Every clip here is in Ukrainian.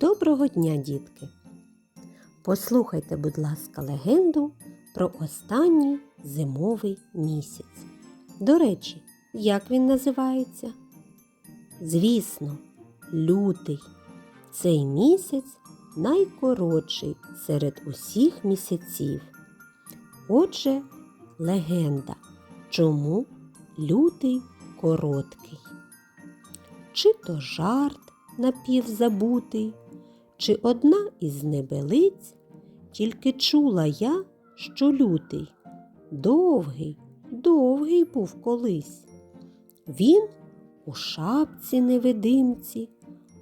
Доброго дня, дітки! Послухайте, будь ласка, легенду про останній зимовий місяць. До речі, як він називається? Звісно, лютий. Цей місяць найкоротший серед усіх місяців. Отже, легенда. Чому лютий короткий? Чи то жарт напівзабутий, чи одна із небелиць, тільки чула я, що лютий довгий, довгий був колись. Він у шапці невидимці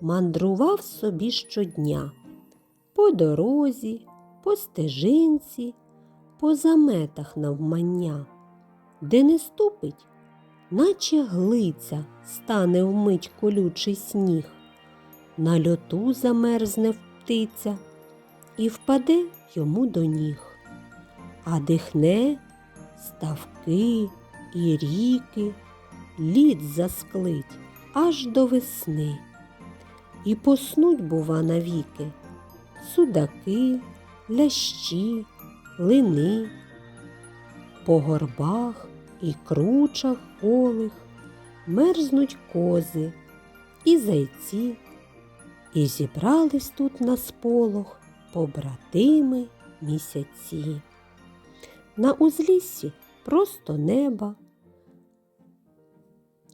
мандрував собі щодня, по дорозі, по стежинці, по заметах навмання, де не ступить, наче глиця стане вмить колючий сніг, на льоту замерзне птиця і впаде йому до ніг, а дихне ставки і ріки, лід засклить аж до весни. І поснуть, бува, навіки судаки, лящі, лини, по горбах і кручах голих мерзнуть кози і зайці, і зібрались тут на сполох побратими місяці. На узліссі просто неба.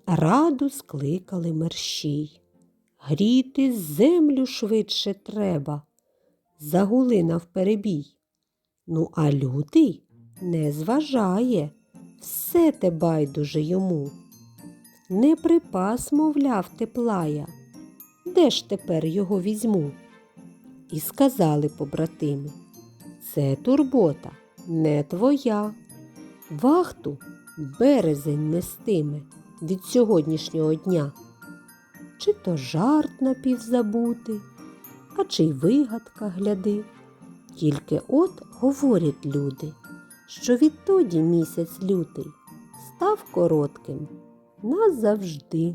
Раду скликали мерщій. Гріти землю швидше треба. Загули навперебій. Ну, а лютий не зважає, все те байдуже йому. Не припас, мовляв, теплая, де ж тепер його візьму? І сказали побратими, це турбота не твоя. Вахту березень нестиме від сьогоднішнього дня. Чи то жарт напівзабутий, а чи й вигадка гляди. Тільки от говорять люди, що відтоді місяць лютий став коротким назавжди.